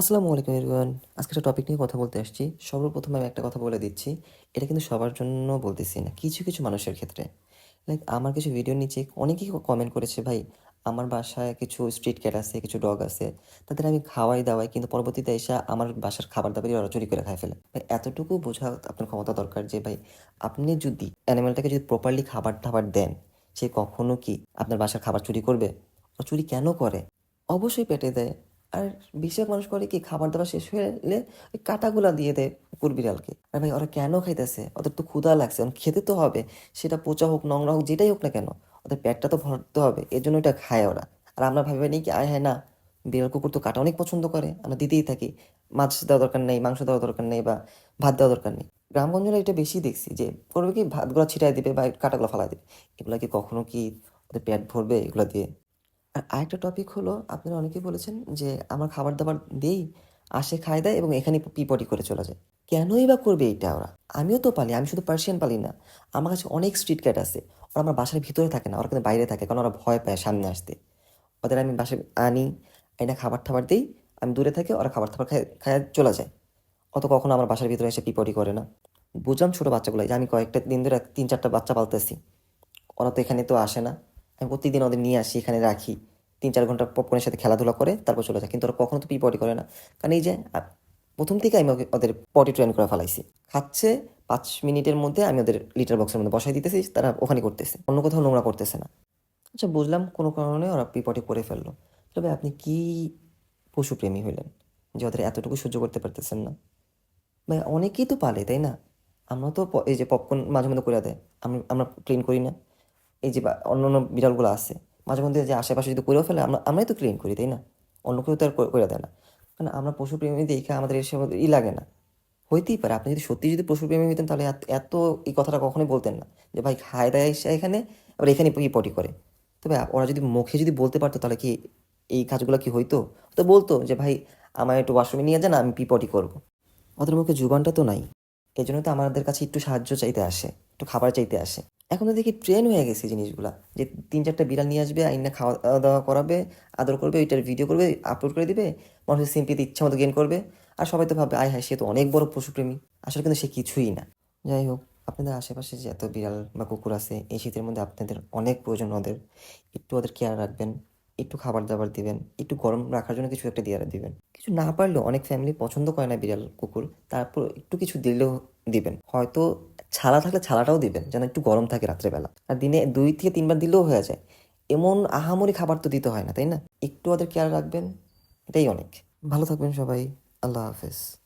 আসসালামু আলাইকুম এভরিওয়ান আজকে একটা টপিক নিয়ে কথা বলতে আসছি। সর্বপ্রথম আমি একটা কথা বলে দিচ্ছি। এটা কিন্তু সবার জন্য বলতেছি না, কিছু কিছু মানুষের ক্ষেত্রে। লাইক আমার কিছু ভিডিওর নিচে অনেকেই কমেন্ট করেছে, ভাই, আমার বাসায় কিছু স্ট্রিট ক্যাট আছে, কিছু ডগ আছে। তাদের আমি খাওয়াই দাওয়াই, কিন্তু পরবর্তীতে এসে আমার বাসার খাবার দাবারই ওরা চুরি করে খাই ফেলে। ভাই, এতটুকু বোঝা আপনার ক্ষমতা দরকার যে, ভাই, আপনি যদি অ্যানিমেলটাকে যদি প্রপারলি খাবার টাবার দেন, সে কখনো কি আপনার বাসার খাবার চুরি করবে? ও চুরি কেন করে? অবশ্যই পেটে দেয়। আর বেশিরভাগ মানুষ করে কি, খাবার দাবার শেষ হয়ে এলে ওই কাটাগুলা দিয়ে দেয় কুকুর বিড়ালকে। আর ভাই, ওরা কেন খাইতেছে? ওদের তো ক্ষুধা লাগছে, এখন খেতে তো হবে। সেটা পচা হোক, নোংরা হোক, যেটাই হোক না কেন, ওদের পেটটা তো ভরতে হবে। এর জন্য এটা খায় ওরা। আর আমরা ভাবি নিই কি, আয় হ্যাঁ না, বিড়াল কুকুর তো কাটা অনেক পছন্দ করে, আমরা দিতেই থাকি। মাছ দেওয়া দরকার নেই, মাংস দেওয়া দরকার নেই বা ভাত দেওয়া দরকার নেই। গ্রামগঞ্জে এটা বেশি দেখছি যে, করবে কি, ভাতগুলো ছিটাই দিবে বা কাটাগুলো ফালাই দিবে। এগুলো কি কখনো কি ওদের পেট ভরবে এগুলো দিয়ে? আর আরেকটা টপিক হলো, আপনারা অনেকেই বলেছেন যে আমার খাবার দাবার দেই, আসে, খায়, দেয় এবং এখানে পিপটি করে চলে যায়। কেনই বা করবে এইটা ওরা? আমিও তো পালি, আমি শুধু পার্সিয়ান পালি না। আমার কাছে অনেক স্ট্রিট ক্যাট আছে। ওরা আমার বাসার ভিতরে থাকে না, ওরা কিন্তু বাইরে থাকে, কারণ ওরা ভয় পায় সামনে আসতে। ওদের আমি বাসায় আনি, এনে খাবার টাবার দিই, আমি দূরে থাকি, ওরা খাবার টাবার খায় খায়, চলে যায়। অত কখনো আমার বাসার ভিতরে এসে পিপটি করে না। বুঝলাম ছোটো বাচ্চাগুলো যে আমি কয়েকটা দিন ধরে তিন চারটা বাচ্চা পালতেছি। ওরা তো এখানে তো আসে না। আমি প্রতিদিন ওদের নিয়ে আসি, এখানে রাখি। তিন চার ঘণ্টা পপকর্নের সাথে খেলাধুলা করে, তারপর চলে যায়। কিন্তু ওরা কখনো তো পিপটি করে না। কারণ এই যে প্রথম থেকে আমি ওদের পটি ট্রেন করে ফেলাইছি। খাচ্ছে, পাঁচ মিনিটের মধ্যে আমি ওদের লিটার বক্সের মধ্যে বসাই দিতেছি, তারা ওখানে করতেছে। অন্য কোথাও নোংরা করতেছে না। আচ্ছা বুঝলাম কোনো কারণে ওরা পিপটি করে ফেলল। তবে আপনি কি পশুপ্রেমী হইলেন যে ওদের এতটুকু সহ্য করতে পারতেছেন না? ভাই, অনেকেই তো পালে, তাই না? আমরা তো প- এই যে পপকর্ন মাঝে মধ্যে করে দেয়। আমি, আমরা ক্লিন করি না। এই যে অন্য অন্য বিড়ালগুলো আছে। মাঝে মধ্যে যে আশেপাশে যদি করেও ফেলে, আমরা, আমরাই তো ক্লিন করি, তাই না? অন্য কেউ তো আর করে- দেয় না। কারণ আমরা পশুপ্রেমী দেখে আমাদের এসব ই লাগে না। হইতেই পারে। আপনি যদি সত্যি যদি পশুপ্রেমী হইতেন, তাহলে এত- এই কথাটা কখনোই বলতেন না। যে ভাই, খায় দায় এখানে, আবার এখানে পটি করে। তবে ওরা যদি মুখে যদি বলতে পারতো, তাহলে কি এই কাজগুলো কি হইতো? তো বলতো যে ভাই আমার একটু ওয়াশরুমে নিয়ে যান, আমি পিপটি করব। ওদের মুখে জুবানটা তো নাই। এই জন্য তো আমাদের কাছে একটু সাহায্য চাইতে আসে, একটু খাবার চাইতে আসে। এখন তো দেখি ট্রেন হয়ে গেছে জিনিসগুলা, যে তিন চারটা বিড়াল নিয়ে আসবে, আইনা খাওয়া দাওয়া করাবে, আদর করবে, ওইটার ভিডিও করবে আপলোড করে দিবে, মানুষের সিম্পিতে ইচ্ছা মতো গেন করবে। আর সবাই তো ভাববে, আয় হ্যাঁ সে তো অনেক বড় পশুপ্রেমী। আসলে কিন্তু সে কিছুই না। যাই হোক, আপনাদের আশেপাশে যে এত বিড়াল বা কুকুর আছে, এই শীতের মধ্যে আপনাদের অনেক প্রয়োজন ওদের। একটু ওদের কেয়ার রাখবেন। একটু খাবার দাবার দিবেন, একটু গরম রাখার জন্য কিছু একটা দিয়ে দিবেন। কিছু না পারলেও অনেক ফ্যামিলি পছন্দ করে না বিড়াল, কুকুর, তারপর একটু কিছু দিলেও দিবেন। হয়তো ছালা থাকলে ছালাটাও দিবেন, যেন একটু গরম থাকে রাত্রেবেলা। আর দিনে দুই থেকে তিনবার দিলেও হয়ে যায়। এমন আহামরি খাবার তো দিতে হয় না, তাই না? একটু ওদের কেয়ার রাখবেন, এটাই অনেক। ভালো থাকবেন সবাই, আল্লাহ হাফেজ।